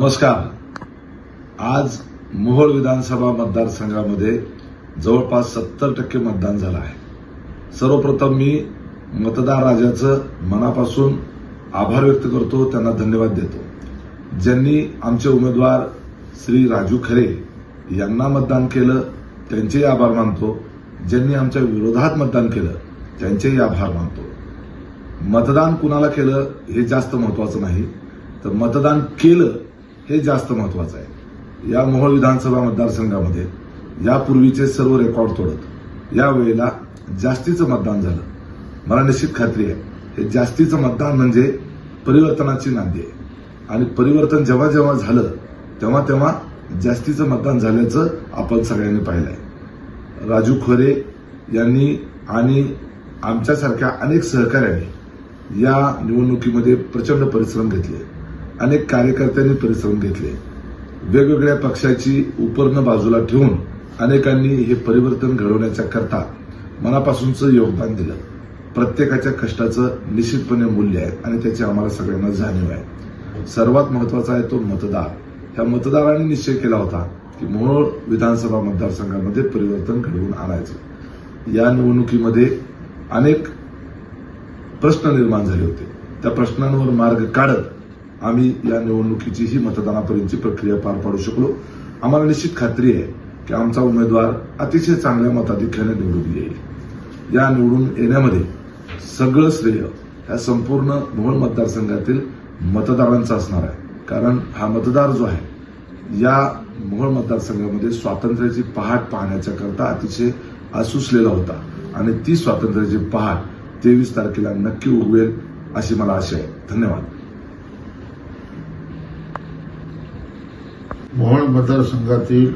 नमस्कार. आज मोहोळ विधानसभा मतदारसंघामध्ये जवळपास सत्तर टक्के मतदान झालं आहे. सर्वप्रथम मी मतदार राजाचं मनापासून आभार व्यक्त करतो त्यांना धन्यवाद देतो. ज्यांनी आमचे उमेदवार श्री राजू खरे यांना मतदान केलं त्यांचेही आभार मानतो. ज्यांनी आमच्या विरोधात मतदान केलं त्यांचेही आभार मानतो. मतदान कुणाला केलं हे जास्त महत्वाचं नाही. तर मतदान केलं हे जास्त महत्वाचं आहे. या मोहोळ विधानसभा मतदारसंघामध्ये यापूर्वीचे सर्व रेकॉर्ड तोडत यावेळेला जास्तीचं मतदान झालं. मला निश्चित खात्री आहे हे जास्तीचं मतदान म्हणजे परिवर्तनाची नांदी आहे. आणि परिवर्तन जेव्हा जेव्हा झालं तेव्हा तेव्हा जास्तीचं मतदान झाल्याचं आपण सगळ्यांनी पाहिलं आहे. राजू खोरे यांनी आणि आमच्यासारख्या अनेक सहकाऱ्यांनी या निवडणुकीमध्ये प्रचंड परिश्रम घेतले. अनेक कार्यकर्त्यांनी परिश्रम घेतले. वेगवेगळ्या पक्षाची उपर्ण बाजूला ठेवून अनेकांनी हे परिवर्तन घडवण्याच्या करता मनापासूनचं योगदान दिलं. प्रत्येकाच्या कष्टाचं निश्चितपणे मूल्य आहे आणि त्याची आम्हाला सगळ्यांना जाणीव आहे. सर्वात महत्त्वाचा आहे तो मतदार. ह्या मतदारांनी निश्चय केला होता की मोहोळ विधानसभा मतदारसंघामध्ये परिवर्तन घडवून आणायचं. या निवडणुकीमध्ये अनेक प्रश्न निर्माण झाले होते. त्या प्रश्नांवर मार्ग काढत आम्ही या निवडणुकीचीही मतदानापर्यंतची प्रक्रिया पार पाडू शकलो. आम्हाला निश्चित खात्री आहे की आमचा उमेदवार अतिशय चांगल्या मताधिक्याने निवडून येईल. या निवडून येण्यामध्ये सगळं श्रेय ह्या संपूर्ण मोहोळ मतदारसंघातील मतदारांचा असणार आहे. कारण हा मतदार जो आहे या मोहोळ मतदारसंघामध्ये स्वातंत्र्याची पहाट पाहण्याच्या करता अतिशय आसुसलेला होता आणि ती स्वातंत्र्याची पहाट तेवीस तारखेला नक्की उगवेल अशी मला आशा आहे. धन्यवाद. मोहोळ मतदारसंघातील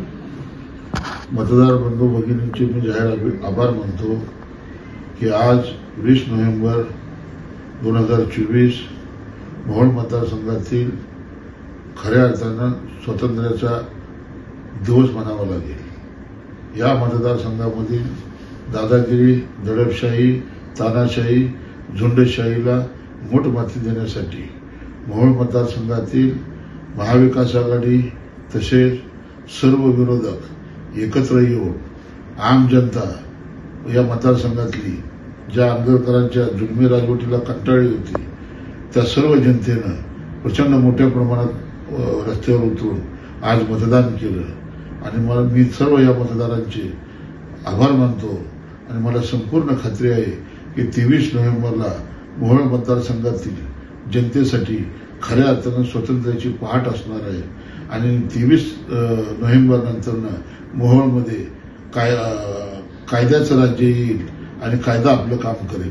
मतदार बंधू भगिनींचे मी जाहीर आभार मानतो की आज वीस नोव्हेंबर दोन हजार चोवीस मोहोळ मतदारसंघातील खऱ्या अर्थानं स्वातंत्र्याचा दिवस म्हणावा लागेल. या मतदारसंघामधील दादागिरी दडपशाही तानाशाही झुंडशाहीला मूठ माती देण्यासाठी मोहोळ मतदारसंघातील महाविकास आघाडी तसेच सर्व विरोधक एकत्र येऊन आम जनता या मतदारसंघातली ज्या आंबेडकरांच्या जुलमी राजवटीला कंटाळली होती त्या सर्व जनतेनं प्रचंड मोठ्या प्रमाणात रस्त्यावर उतरून आज मतदान केलं. आणि मला मी सर्व या मतदारांचे आभार मानतो. आणि मला संपूर्ण खात्री आहे की तेवीस नोव्हेंबरला मोहोळ मतदारसंघातील जनतेसाठी खऱ्या अर्थानं स्वातंत्र्याची पहाट असणार आहे. आणि तेवीस नोव्हेंबर नंतरनं मोहोळमध्ये काय कायद्याचं राज्य येईल आणि कायदा आपलं काम करेल.